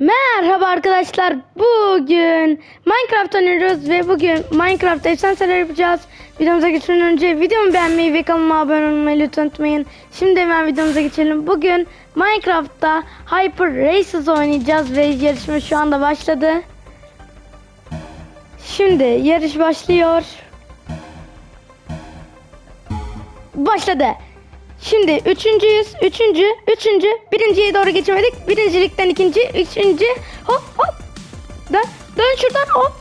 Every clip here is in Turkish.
Merhaba arkadaşlar. Bugün Minecraft oynuyoruz ve bugün Minecraft efsaneler yapacağız. Videomuza geçmeden önce videomu beğenmeyi ve kanalıma abone olmayı lütfen unutmayın. Şimdi hemen videomuza geçelim. Bugün Minecraft'ta Hyper Races oynayacağız ve yarışma şu anda başladı. Şimdi yarış başlıyor. Başladı. Şimdi üçüncüyüz. Üçüncü, üçüncü. Birinciye doğru geçemedik. Birincilikten ikinci, üçüncü. Hop hop. Dön, dön şuradan hop.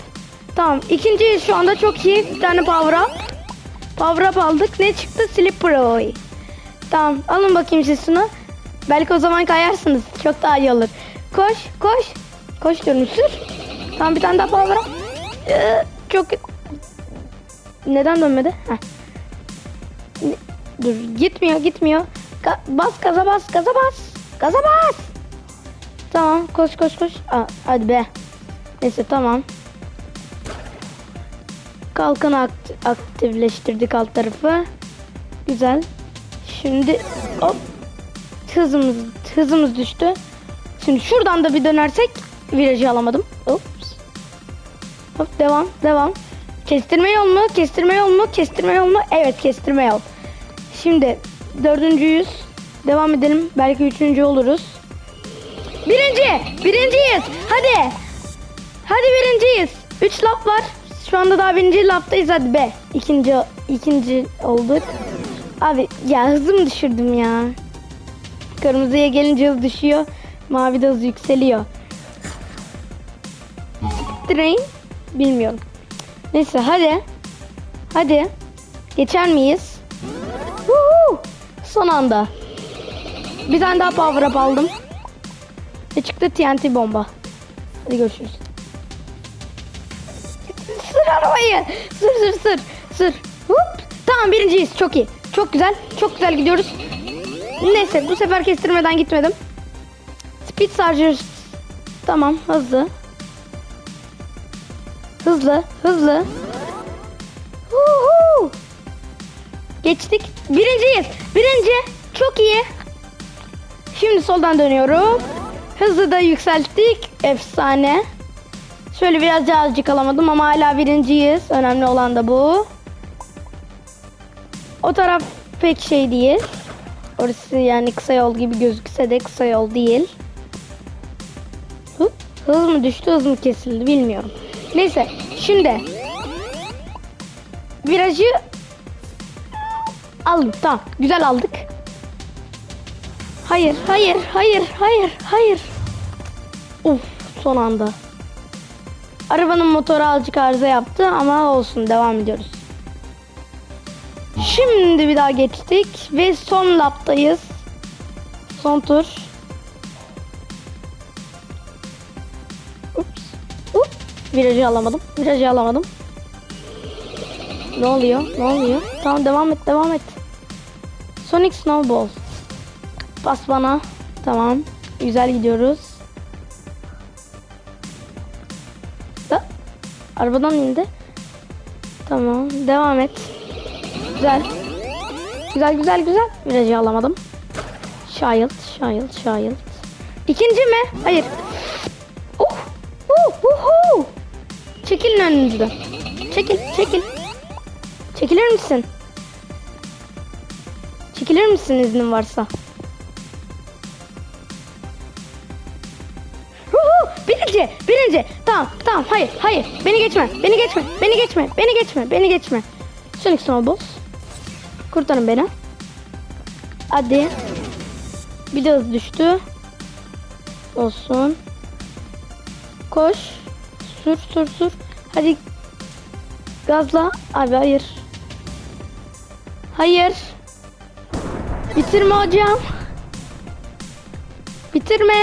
Tamam. ikinciyiz şu anda çok iyi. Bir tane power up. Power up aldık. Ne çıktı? Slipper Boy. Tamam. Alın bakayım siz şunu. Belki o zaman kayarsınız. Çok daha iyi olur. Koş, koş. Koş diyorum. Sür. Tamam bir tane daha power up. Ee, çok... Neden dönmedi? Heh. Dur gitmiyor gitmiyor. Ga- bas gaza bas gaza bas. Gaza bas. Tamam koş koş koş. Aa, hadi be. Neyse tamam. Kalkanı akt- aktifleştirdik alt tarafı. Güzel. Şimdi hop. Hızımız hızımız düştü. Şimdi şuradan da bir dönersek virajı alamadım. Ops. Hop devam devam. Kestirme yol mu? Kestirme yol mu? Kestirme yol mu? Evet kestirme yol. Şimdi dördüncüyüz. Devam edelim. Belki üçüncü oluruz. Birinci! Birinciyiz! Hadi! Hadi birinciyiz. Üç lap var. Şu anda daha birinci laptayız hadi be. İkinci, ikinci olduk. Abi ya hızımı düşürdüm ya. Kırmızıya gelince hız düşüyor. Mavi de hız yükseliyor. Train? Bilmiyorum. Neyse hadi. Hadi. Geçer miyiz? Son anda. Bir tane daha power up aldım. Ve çıktı TNT bomba. Hadi görüşürüz. Sür arabayı. Sür sür sür. Sür. Hop. Tamam birinciyiz. Çok iyi. Çok güzel. Çok güzel gidiyoruz. Neyse bu sefer kestirmeden gitmedim. Speed Chargers. Tamam hızlı. Hızlı. Hızlı. Geçtik. Birinciyiz. Birinci. Çok iyi. Şimdi soldan dönüyorum. Hızı da yükselttik. Efsane. Şöyle biraz azıcık alamadım ama hala birinciyiz. Önemli olan da bu. O taraf pek şey değil. Orası yani kısa yol gibi gözükse de kısa yol değil. Hı? Hız mı düştü hız mı kesildi bilmiyorum. Neyse şimdi virajı Aldım tamam. Güzel aldık. Hayır, hayır, hayır, hayır, hayır. Uf, son anda. Arabanın motoru azıcık arıza yaptı ama olsun devam ediyoruz. Şimdi bir daha geçtik ve son laptayız. Son tur. Ups. Up. Virajı alamadım. Virajı alamadım. Ne oluyor? Ne oluyor? Tamam devam et devam et. Sonic Snowball. Bas bana. Tamam. Güzel gidiyoruz. Da. Arabadan indi. Tamam. Devam et. Güzel. Güzel güzel güzel. Virajı alamadım. Child, Child, Child. İkinci mi? Hayır. Uh, uh, uh, uh. Çekilin önünüzden. Çekil, çekil. Çekilir misin? Çekilir misin iznin varsa? Birinci, birinci. Tamam, tamam. Hayır, hayır. Beni geçme, beni geçme, beni geçme, beni geçme, beni geçme. Sonic Snowballs. Kurtarın beni. Hadi. Bir de hız düştü. Olsun. Koş. Sür, sür, sür. Hadi. Gazla. Abi hayır. Hayır. Bitirme hocam. Bitirme.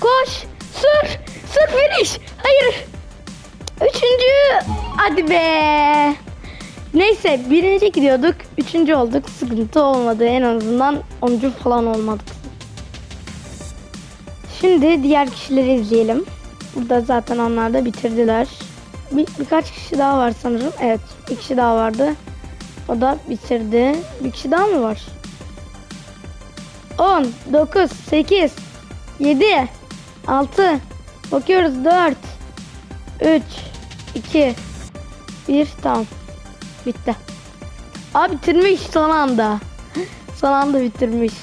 Koş. Sür. Sür finish. Hayır. Üçüncü. Hadi be. Neyse birinci gidiyorduk. Üçüncü olduk. Sıkıntı olmadı. En azından onuncu falan olmadık. Şimdi diğer kişileri izleyelim. Burada zaten onlar da bitirdiler. Bir, birkaç kişi daha var sanırım. Evet bir kişi daha vardı. O da bitirdi. Bir kişi daha mı var? 10, 9, 8, 7, 6. Bakıyoruz 4. 3. 2. 1. Tamam. Bitti. Abi bitirmiş son anda. Son anda bitirmiş.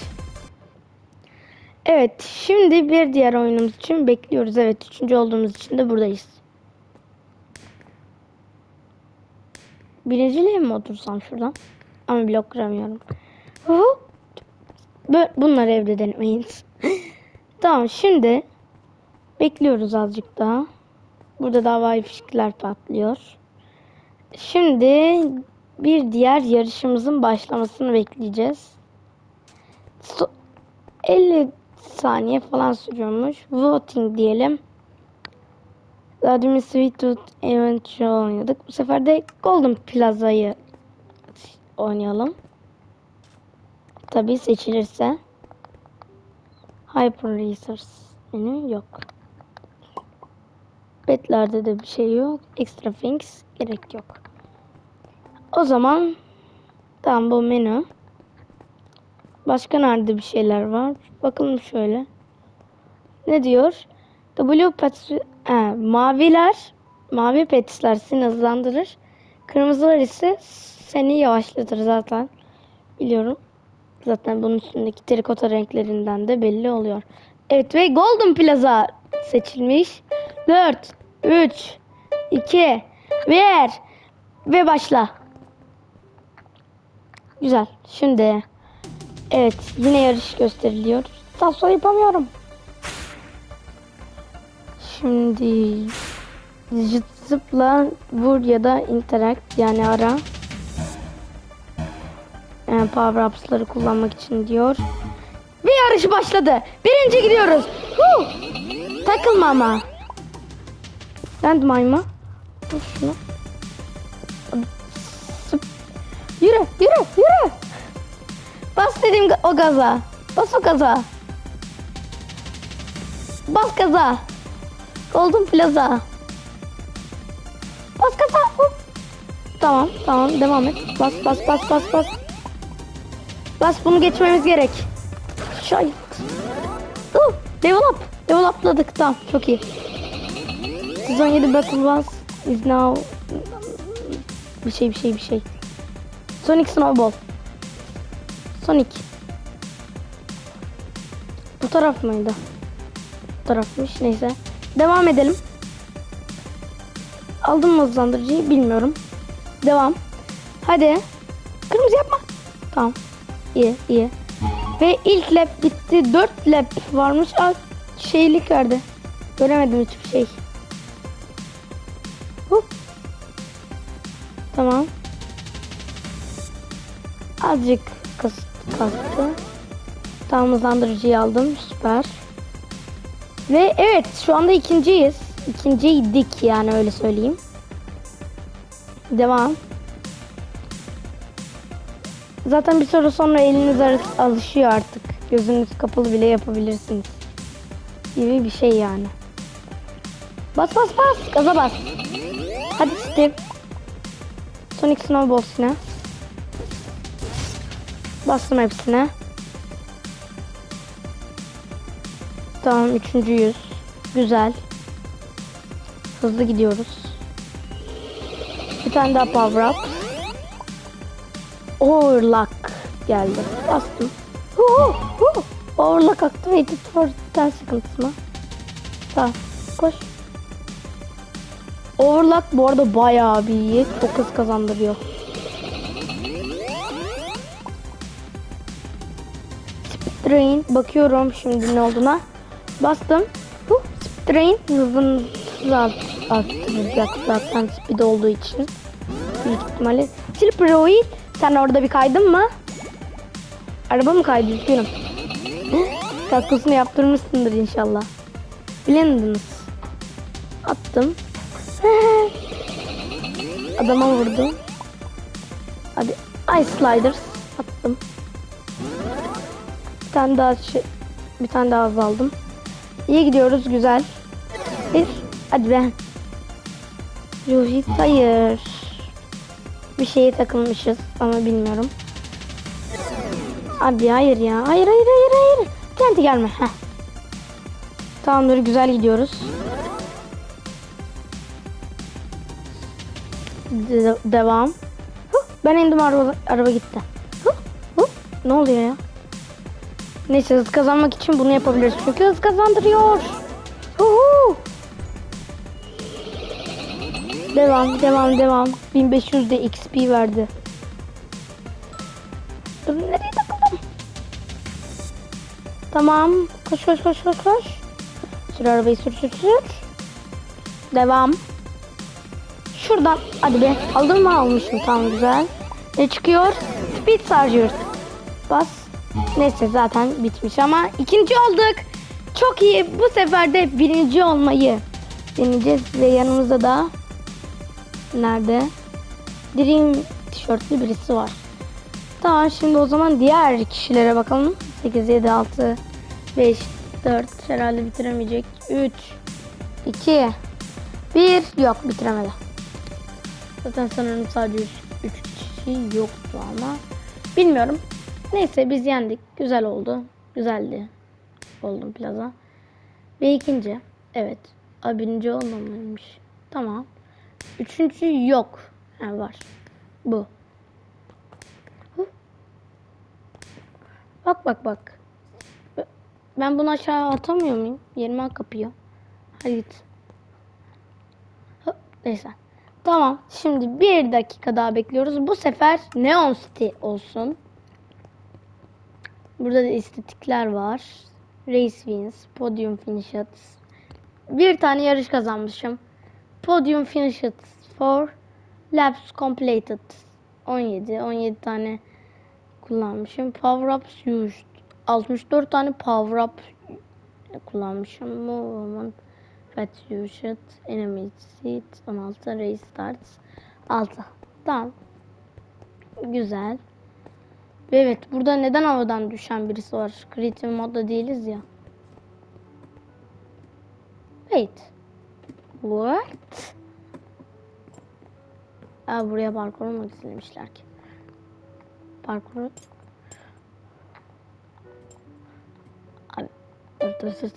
Evet. Şimdi bir diğer oyunumuz için bekliyoruz. Evet. Üçüncü olduğumuz için de buradayız. Birinciliğe mi otursam şuradan? Ama blok kıramıyorum. Hu. Bunları evde denemeyin. tamam şimdi bekliyoruz azıcık daha. Burada da havai fişekler patlıyor. Şimdi bir diğer yarışımızın başlamasını bekleyeceğiz. So- 50 saniye falan sürüyormuş. Voting diyelim. Daha demin Sweet Tooth Adventure oynadık. Bu sefer de Golden Plaza'yı oynayalım. Tabii seçilirse. Hyper menü yok. Betlerde de bir şey yok. Extra things gerek yok. O zaman tamam bu menü. Başka nerede bir şeyler var? Bakalım şöyle. Ne diyor? W pets, he, maviler, mavi petsler seni hızlandırır. Kırmızılar ise seni yavaşlatır zaten. Biliyorum. Zaten bunun üstündeki terikota renklerinden de belli oluyor. Evet ve Golden Plaza seçilmiş. 4, 3, 2, 1 ve başla. Güzel. Şimdi evet yine yarış gösteriliyor. Sol yapamıyorum. Şimdi zıp zıpla vur ya da interact yani ara. Yani power ups'ları kullanmak için diyor. Ve yarış başladı. Birinci gidiyoruz. Huu! Takılma ama. Landmine mı? Dur şunu. Yürü, yürü, yürü. Bas dedim ga- o gaza. Bas o gaza. Bas gaza. Golden Plaza. Bas gaza. Hop. Tamam, tamam. Devam et. Bas, bas, bas, bas, bas. Bas bunu geçmemiz gerek. Şay. Uh, level up. Level up'ladık. Tamam, çok iyi. Sezon 7 Battle Pass is now bir şey bir şey bir şey. Sonic Snowball. Sonic. Bu taraf mıydı? Bu tarafmış. Neyse. Devam edelim. Aldım mı hızlandırıcıyı bilmiyorum. Devam. Hadi. Kırmızı yapma. Tamam. İyi iyi. Ve ilk lap bitti. 4 lap varmış. Aa, şeylik verdi. Göremedim hiçbir şey. Hop. Tamam. Azıcık kas, kastı. Tamam hızlandırıcıyı aldım. Süper. Ve evet şu anda ikinciyiz. İkinciydik yani öyle söyleyeyim. Devam. Zaten bir süre sonra eliniz alışıyor artık. Gözünüz kapalı bile yapabilirsiniz. Gibi bir şey yani. Bas bas bas. Gaza bas. Hadi Steve. Sonic Snowball yine. Bastım hepsine. Tamam üçüncüyüz. Güzel. Hızlı gidiyoruz. Bir tane daha power up. Overlock geldi. Bastım. Hu, hu. Overlock activated for ten seconds mı? Tamam. Koş. Overlock bu arada bayağı bir iyi. Çok hız kazandırıyor. Train bakıyorum şimdi ne olduğuna. Bastım. Huh, train hızını art, arttıracak zaten speed olduğu için. Büyük ihtimalle. Slippery sen orada bir kaydın mı? Araba mı kaydı? Üzgünüm. Kaskosunu yaptırmışsındır inşallah. Bilendiniz. Attım. Adama vurdum. Hadi. Ice Sliders. Attım. Bir tane daha şey, bir tane daha azaldım. İyi gidiyoruz güzel. Bir. Hadi be. Ruhit hayır. Bir şeye takılmışız ama bilmiyorum. Abi hayır ya. Hayır hayır hayır hayır. Kenti gelme. Heh. Tamamdır güzel gidiyoruz. De- devam. Huh, ben indim araba, araba gitti. Huh, huh. Ne oluyor ya? Neyse hız kazanmak için bunu yapabiliriz. Çünkü hız kazandırıyor. Devam, devam, devam. 1500 de XP verdi. Dur nereye takıldım? Tamam. Koş koş koş koş koş. Sür arabayı sür sür sür. Devam. Şuradan hadi be. Aldım mı almışım tamam güzel. Ne çıkıyor? Speed Charger. Bas. Neyse zaten bitmiş ama ikinci olduk. Çok iyi. Bu sefer de birinci olmayı deneyeceğiz ve yanımızda da nerede? Dream tişörtlü birisi var. Tamam şimdi o zaman diğer kişilere bakalım. 8, 7, 6, 5, 4 herhalde bitiremeyecek. 3, 2, 1 yok bitiremedi. Zaten sanırım sadece 3 kişi yoktu ama bilmiyorum. Neyse biz yendik. Güzel oldu. Güzeldi. Oldum plaza. Ve ikinci. Evet. A, birinci olmamalıymış. Tamam. Üçüncü yok. Ha, var. Bu. Bak bak bak. Ben bunu aşağı atamıyor muyum? Yerime kapıyor. Hadi Neyse. Tamam. Şimdi bir dakika daha bekliyoruz. Bu sefer Neon City olsun. Burada da estetikler var. Race wins, podium finishes. Bir tane yarış kazanmışım. Podium finishes for laps completed. 17, 17 tane kullanmışım. Power ups used. 64 tane power up kullanmışım. Movement Fat used. Enemy seat 16 race starts 6. Tamam. Güzel. Ve Evet burada neden havadan düşen birisi var? Creative modda değiliz ya. Wait. What? Aa, buraya parkur mu dizilemişler ki? Parkuru... Abi dur dur dur dur.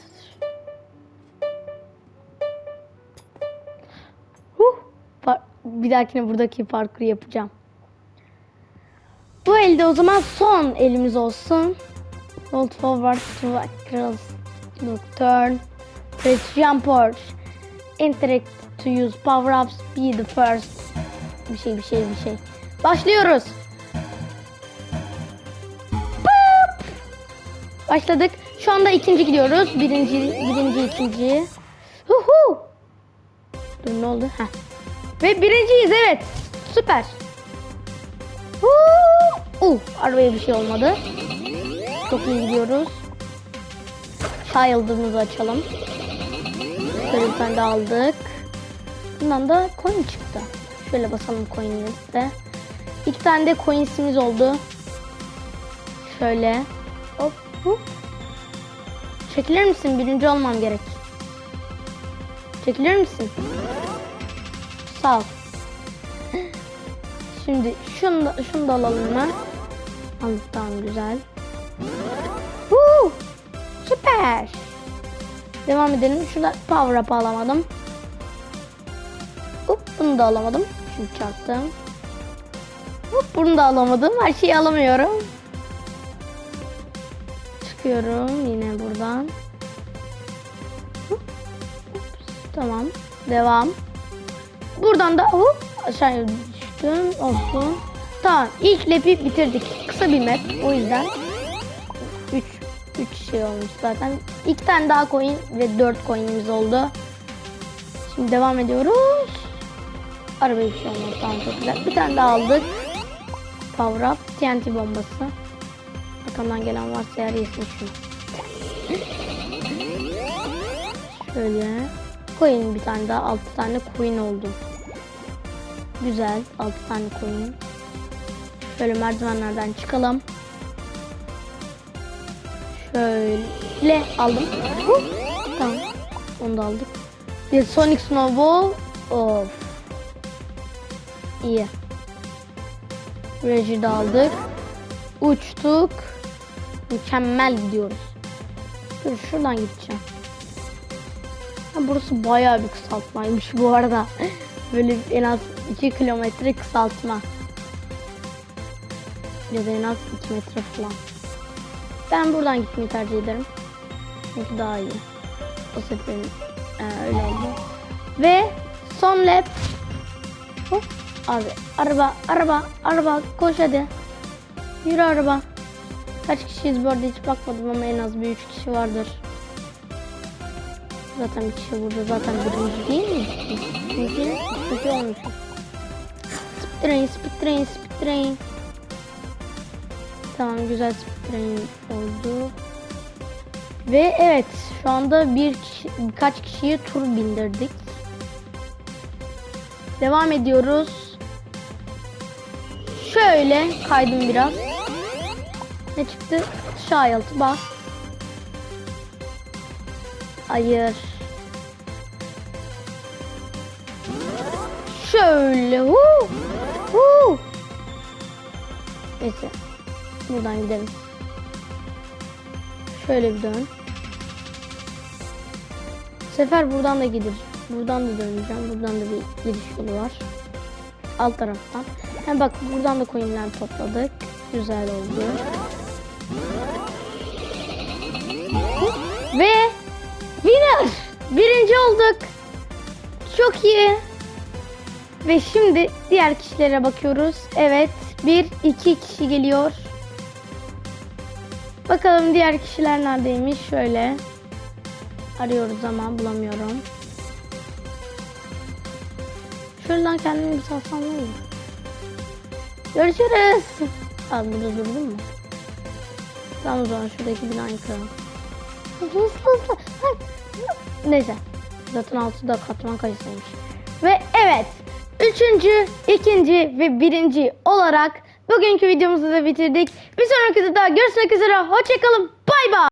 Huh. Par- bir dahakine buradaki parkuru yapacağım. Bu elde o zaman son elimiz olsun. Hold forward to across. Look, turn. Press jump or interact to use power ups. Be the first. Bir şey bir şey bir şey. Başlıyoruz. Pıp. Başladık. Şu anda ikinci gidiyoruz. Birinci, birinci, ikinci. Huhu. Dur ne oldu? Heh. Ve birinciyiz evet. Süper. Huu! Uh, arabaya bir şey olmadı. Çok iyi gidiyoruz. Sağ yıldızımızı açalım. Şöyle tane de aldık. Bundan da coin çıktı. Şöyle basalım coin'imizde. İki tane de coins'imiz oldu. Şöyle. Hop hop. Çekilir misin? Birinci olmam gerek. Çekilir misin? Sağ ol. Şimdi şunu da, şunu da alalım mı? Aldık tamam güzel. Woo! Süper. Devam edelim. Şurada power up alamadım. Hop bunu da alamadım. Şimdi çarptım. Hop bunu da alamadım. Her şeyi alamıyorum. Çıkıyorum yine buradan. Hop. Ups, Tamam. Devam. Buradan da hop aşağıya düştüm. Olsun. Tamam. ilk lap'i bitirdik. Kısa bir map. O yüzden 3 3 şey olmuş zaten. İki tane daha coin ve 4 coin'imiz oldu. Şimdi devam ediyoruz. Arabaya bir şey olmaz. Tamam çok güzel. Bir tane daha aldık. Power up. TNT bombası. Arkamdan gelen varsa eğer yesin şunu. Şöyle. Coin bir tane daha. 6 tane coin oldu. Güzel. 6 tane coin. Şöyle merdivenlerden çıkalım. Şöyle aldım. Tamam. Onu da aldık. Bir Sonic Snowball. Of. İyi. Regi de aldık. Uçtuk. Mükemmel gidiyoruz. Dur şuradan gideceğim. Ha, burası bayağı bir kısaltmaymış bu arada. Böyle en az 2 kilometre kısaltma. Ya da en az 2 metre falan. Ben buradan gitmeyi tercih ederim. Çünkü daha iyi. O seferin e, öyle oldu. Ve son lap. Hop. Abi araba araba araba koş hadi. Yürü araba. Kaç kişiyiz bu arada hiç bakmadım ama en az bir 3 kişi vardır. Zaten bir kişi burada zaten birinci değil mi? Çünkü çünkü olmuş. Speed train, speed train, speed train. Tamam güzel train oldu. Ve evet şu anda bir kişi, birkaç kişiye tur bindirdik. Devam ediyoruz. Şöyle kaydım biraz. Ne çıktı? Şayaltı bas. Hayır. Şöyle. Huu. Huu. Neyse. Buradan gidelim. Şöyle bir dön. Bu sefer buradan da gidir. Buradan da döneceğim. Buradan da bir gidiş yolu var. Alt taraftan. Hem bak buradan da coinler topladık. Güzel oldu. Ve winner! Birinci olduk. Çok iyi. Ve şimdi diğer kişilere bakıyoruz. Evet. Bir, iki kişi geliyor. Bakalım diğer kişiler neredeymiş? Şöyle. Arıyoruz ama bulamıyorum. Şuradan kendimi bir salsam ne olur? Görüşürüz. Abi burada durdun mu? Tamam o zaman şuradaki binayı kıralım. Hızlı hızlı. Hayır. Neyse. Zaten altı da katman kayısıymış. Ve evet. Üçüncü, ikinci ve birinci olarak bugünkü videomuzu da bitirdik. Bir sonraki videoda görüşmek üzere. Hoşçakalın. Bay bay.